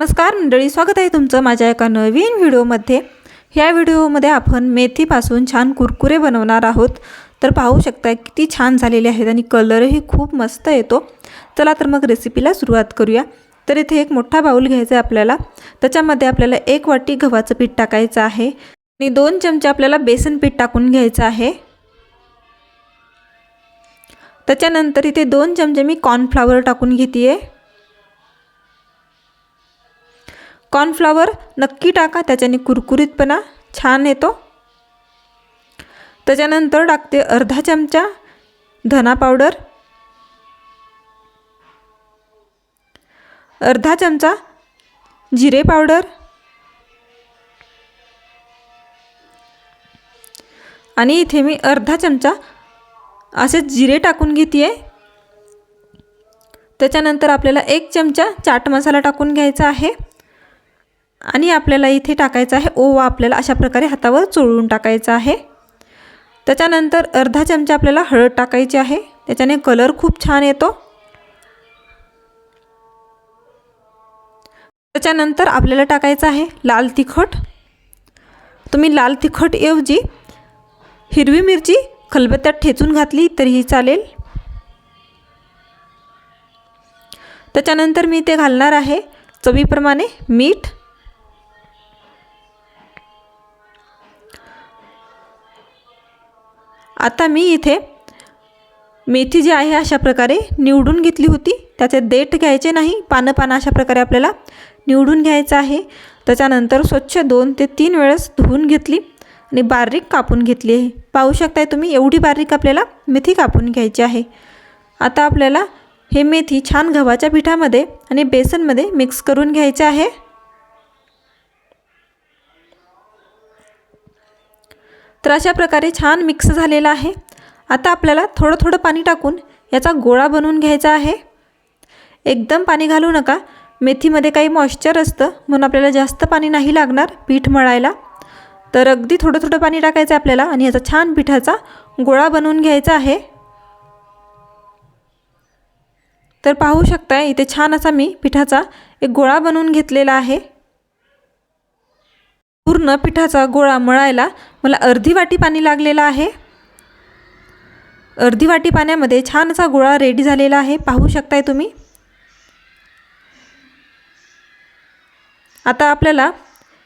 नमस्कार मंडळी स्वागत आहे तुमचं माझ्या एका नवीन व्हिडिओमध्ये. ह्या व्हिडिओमध्ये आपण मेथीपासून छान कुरकुरे बनवणार आहोत. तर पाहू शकता किती छान झालेले आहेत आणि कलरही खूप मस्त येतो. चला तर मग रेसिपीला सुरुवात करूया. तर इथे एक मोठा बाऊल घ्यायचा आहे आपल्याला. त्याच्यामध्ये आपल्याला एक वाटी गव्हाचं पीठ टाकायचं आहे आणि दोन चमचे आपल्याला बेसन पीठ टाकून घ्यायचं आहे. त्याच्यानंतर इथे दोन चमचे मी कॉर्नफ्लावर टाकून घेते आहे कॉर्नफ्लॉवर नक्की टाका त्याच्याने कुरकुरीतपणा छान येतो. त्याच्यानंतर टाकते अर्धा चमचा धना पावडर. अर्धा चमचा जिरे पावडर. आणि इथे मी अर्धा चमचा असे जिरे टाकून घेते आहे त्याच्यानंतर आपल्याला एक चमचा चाट मसाला टाकून घ्यायचा आहे. आणि आपल्याला इथे टाकायचं आहे ओवा आपल्याला अशा प्रकारे हातावर चोळून टाकायचा आहे. त्याच्यानंतर अर्धा चमचा आपल्याला हळद टाकायची आहे. त्याच्याने कलर खूप छान येतो. त्याच्यानंतर आपल्याला टाकायचं आहे लाल तिखट. तुम्ही लाल तिखटऐवजी हिरवी मिरची खलबत्त्यात ठेचून घातली तरीही चालेल. त्याच्यानंतर मी ते घालणार आहे चवीप्रमाणे मीठ. आता मी इथे मेथी जी आहे अशा प्रकारे निवडून घेतली होती. त्याचे देठ घ्यायचे नाही पानं पानं अशा प्रकारे आपल्याला निवडून घ्यायचं आहे. त्याच्यानंतर स्वच्छ दोन ते तीन वेळेस धुवून घेतली आणि बारीक कापून घेतली आहे. पाहू शकताय तुम्ही एवढी बारीक आपल्याला मेथी कापून घ्यायची आहे. आता आपल्याला हे मेथी छान गव्हाच्या पिठामध्ये आणि बेसनमध्ये मिक्स करून घ्यायचे आहे. तर अशा प्रकारे छान मिक्स झालेला आहे. आता आपल्याला थोडं थोडं पाणी टाकून याचा गोळा बनवून घ्यायचा आहे. एकदम पाणी घालू नका. मेथीमध्ये काही मॉइश्चर असतं म्हणून आपल्याला जास्त पाणी नाही लागणार पीठ मळायला. तर अगदी थोडं थोडं पाणी टाकायचं आहे आपल्याला आणि याचा छान पिठाचा गोळा बनवून घ्यायचा आहे. तर पाहू शकताय इथे छान असा मी पिठाचा एक गोळा बनवून घेतलेला आहे. पूर्ण पिठाचा गोळा मळायला मला अर्धी वाटी पाणी लागलेलं आहे. अर्धी वाटी पाण्यामध्ये छान असा गोळा रेडी झालेला आहे. पाहू शकताय तुम्ही? आता आपल्याला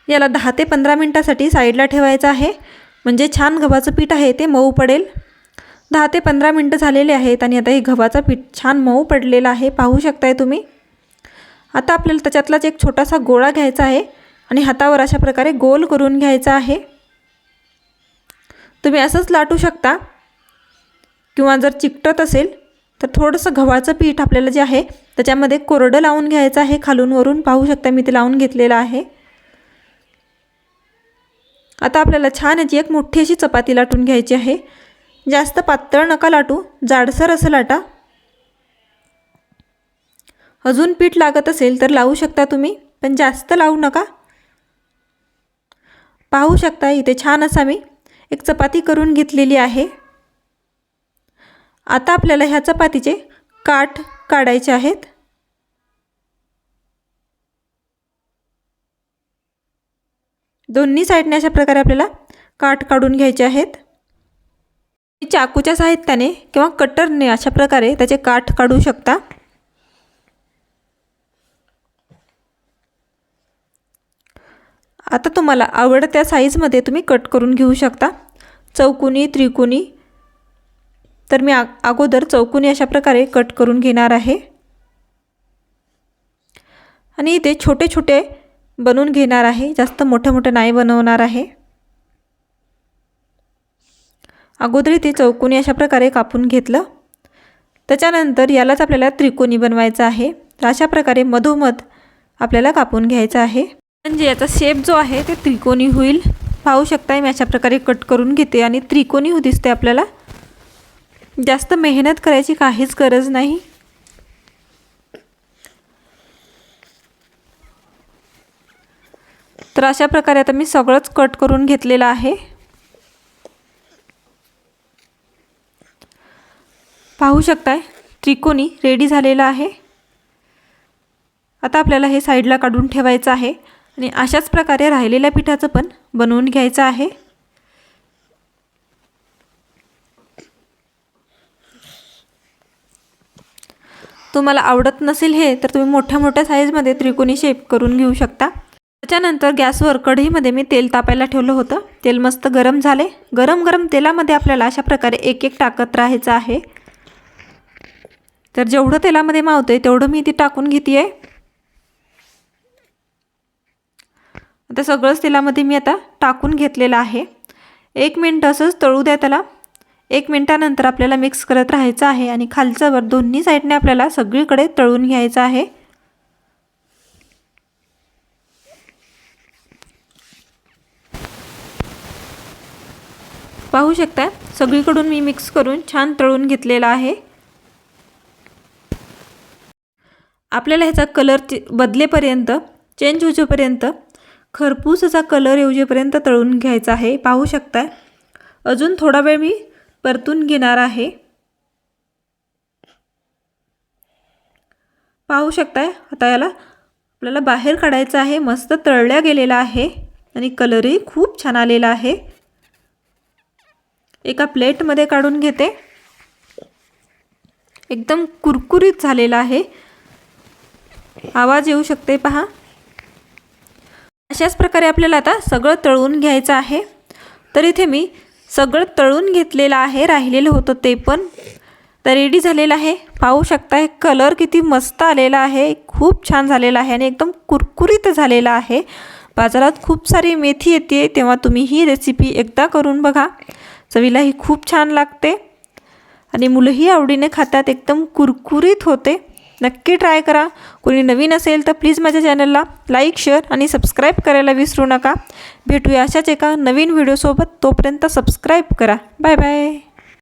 याला दहा ते पंधरा मिनटासाठी साईडला ठेवायचं आहे. म्हणजे छान गव्हाचं पीठ आहे ते मऊ पडेल. दहा ते पंधरा मिनटं झालेले आहेत आणि आता हे गव्हाचं पीठ छान मऊ पडलेलं आहे. पाहू शकताय तुम्ही? आता आपल्याला त्याच्यातलाच एक छोटासा गोळा घ्यायचा आहे. आणि हातावर अशा प्रकारे गोल करून घ्यायचा आहे. तुम्ही असंच लाटू शकता. किंवा जर चिकटत असेल तर थोडंसं गव्हाचं पीठ आपल्याला जे आहे त्याच्यामध्ये कोरडं लावून घ्यायचं आहे खालून वरून. पाहू शकता मी ते लावून घेतलेलं आहे. आता आपल्याला छान याची एक मोठी अशी चपाती लाटून घ्यायची आहे. जास्त पातळ नका लाटू जाडसर असं लाटा. अजून पीठ लागत असेल तर लावू शकता तुम्ही पण जास्त लावू नका. पाहू शकता इथे छान असा मी एक चपाती करून घेतलेली आहे. आता आपल्याला ह्या चपातीचे काठ काढायचे आहेत. दोन्ही साईडने अशा प्रकारे आपल्याला काठ काढून घ्यायचे आहेत. चाकूच्या साहित्याने किंवा कटरने अशा प्रकारे त्याचे काठ काढू शकता. आता तुम्हाला आवडत्या साईजमध्ये तुम्ही कट करून घेऊ शकता. चौकोनी त्रिकोणी तर मी आ अगोदर चौकोनी अशा प्रकारे कट करून घेणार आहे. आणि इथे छोटे छोटे बनवून घेणार आहे. जास्त मोठं मोठं नाही बनवणार आहे. अगोदर इथे चौकोनी अशा प्रकारे कापून घेतलं. त्याच्यानंतर यालाच आपल्याला त्रिकोणी बनवायचं आहे. तर अशा प्रकारे मधोमध आपल्याला कापून घ्यायचं आहे. म्हणजे याचा शेप जो आहे ते त्रिकोणी होईल. पाहू शकता मी अशा प्रकारे कट करून घेते आणि त्रिकोणी हो दिसते आपल्याला. जास्त मेहनत करायची काहीच गरज नाही. तर अशा प्रकारे आता मी सगळंच कट करून घेतलेलं आहे. पाहू शकताय त्रिकोणी रेडी झालेला आहे. आता आपल्याला हे साईडला काढून ठेवायचं आहे. आणि अशाच प्रकारे राहिलेल्या पिठाचं पण बनवून घ्यायचं आहे. तुम्हाला आवडत नसेल हे तर तुम्ही मोठ्या मोठ्या साईजमध्ये त्रिकोणी शेप करून घेऊ शकता. त्याच्यानंतर गॅसवर कढईमध्ये मी तेल तापायला ठेवलं होतं. तेल मस्त गरम झाले. गरम गरम तेलामध्ये आपल्याला अशा प्रकारे एक एक टाकत राहायचं आहे. तर जेवढं तेलामध्ये मावतं आहे तेवढं मी ती टाकून घेते आहे आता सगळंच तेलामध्ये मी आता टाकून घेतलेलं आहे. एक मिनटं असंच तळू द्या त्याला. एक मिनटानंतर आपल्याला मिक्स करत राहायचं आहे आणि खालचं वर दोन्ही साईडने आपल्याला सगळीकडे तळून घ्यायचं आहे. पाहू शकता सगळीकडून मी मिक्स करून छान तळून घेतलेला आहे. आपल्याला ह्याचा कलर बदलेपर्यंत चेंज होईपर्यंत खरपूस असा कलर येऊजेपर्यंत तळून घ्यायचा आहे. पाहू शकताय? अजून थोडा वेळ मी परतून घेणार आहे. पाहू शकताय? आता याला आपल्याला बाहेर काढायचं आहे. मस्त तळल्या गेलेला आहे आणि कलरही खूप छान आलेला आहे. एका प्लेटमध्ये काढून घेते. एकदम कुरकुरीत झालेला आहे. आवाज येऊ शकते? पहा. अशाच प्रकारे आपल्याला आता सगळं तळून घ्यायचं आहे. तर इथे मी सगळं तळून घेतलेलं आहे राहिलेलं होतं ते पण. तर रेडी झालेलं आहे. पाहू शकता हे कलर किती मस्त आलेला आहे. खूप छान झालेला आहे आणि एकदम कुरकुरीत झालेला आहे. बाजारात खूप सारी मेथी येते तेव्हा तुम्ही ही रेसिपी एकदा करून बघा. चवीलाही खूप छान लागते. आणि मुलंही आवडीने खातात एकदम कुरकुरीत होते. नक्की ट्राय करा. कोणी नवीन असेल तर प्लीज माझ्या चॅनलला लाईक शेअर आणि सबस्क्राईब करायला विसरू नका. भेटूया अशाच एका नवीन व्हिडिओसोबत तोपर्यंत सबस्क्राईब करा. Bye bye